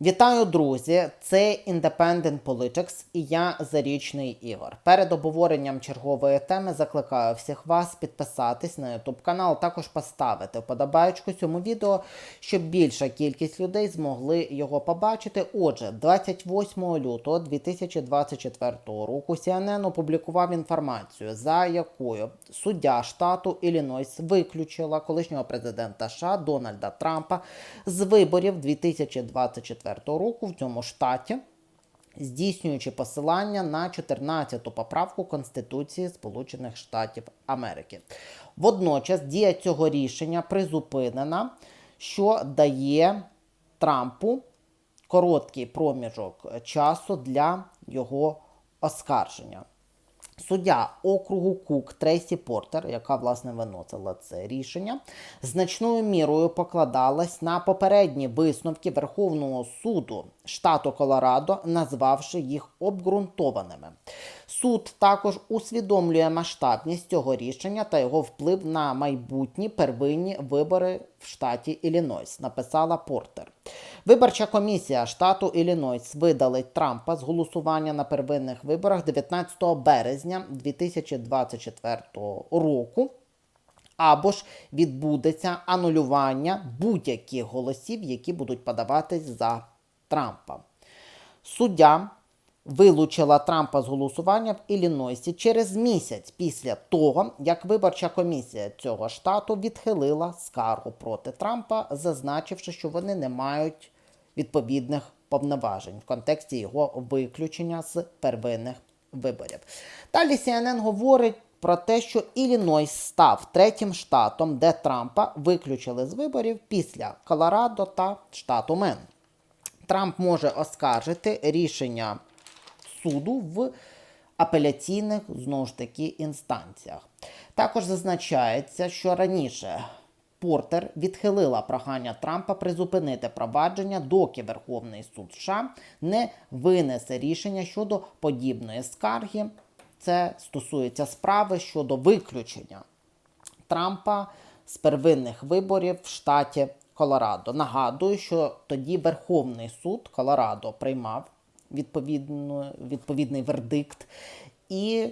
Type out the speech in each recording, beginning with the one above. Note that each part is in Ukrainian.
Вітаю, друзі! Це Independent Politics і я Зарічний Ігор. Перед обговоренням чергової теми закликаю всіх вас підписатись на YouTube канал, також поставити вподобаєчку цьому відео, щоб більша кількість людей змогли його побачити. Отже, 28 лютого 2024 року CNN опублікував інформацію, за якою суддя штату Іллінойс виключила колишнього президента США Дональда Трампа з виборів 2024 року в цьому штаті, здійснюючи посилання на 14-ту поправку Конституції Сполучених Штатів Америки. Водночас дія цього рішення призупинена, що дає Трампу короткий проміжок часу для його оскарження. Суддя округу Кук Трейсі Портер, яка власне виносила це рішення, значною мірою покладалась на попередні висновки Верховного суду штату Колорадо, назвавши їх обґрунтованими. Суд також усвідомлює масштабність цього рішення та його вплив на майбутні первинні вибори в штаті Іллінойс, написала Портер. Виборча комісія штату Іллінойс видалить Трампа з голосування на первинних виборах 19 березня 2024 року. Або ж відбудеться анулювання будь-яких голосів, які будуть подаватись за Трампа. Суддя вилучила Трампа з голосування в Іллінойсі через місяць після того, як виборча комісія цього штату відхилила скаргу проти Трампа, зазначивши, що вони не мають відповідних повноважень в контексті його виключення з первинних виборів. Далі CNN говорить про те, що Іллінойс став третім штатом, де Трампа виключили з виборів після Колорадо та штату Мен. Трамп може оскаржити рішення суду в апеляційних знову ж таки інстанціях. Також зазначається, що раніше Портер відхилила прохання Трампа призупинити провадження, доки Верховний суд США не винесе рішення щодо подібної скарги. Це стосується справи щодо виключення Трампа з первинних виборів в штаті Колорадо. Нагадую, що тоді Верховний суд Колорадо приймав відповідний вердикт, і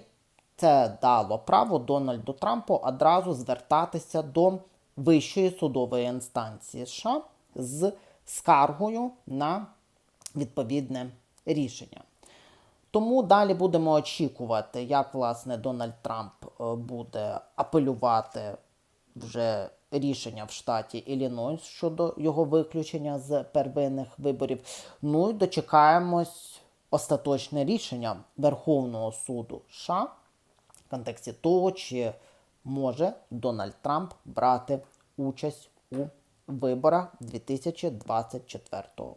це дало право Дональду Трампу одразу звертатися до Вищої судової інстанції США з скаргою на відповідне рішення. Тому далі будемо очікувати, як власне Дональд Трамп е, буде апелювати вже рішення в штаті Іллінойс щодо його виключення з первинних виборів. Ну і дочекаємось остаточне рішення Верховного суду США в контексті того, чи може Дональд Трамп брати участь у виборах 2024 року.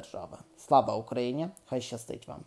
держави. Слава Україні! Хай щастить вам!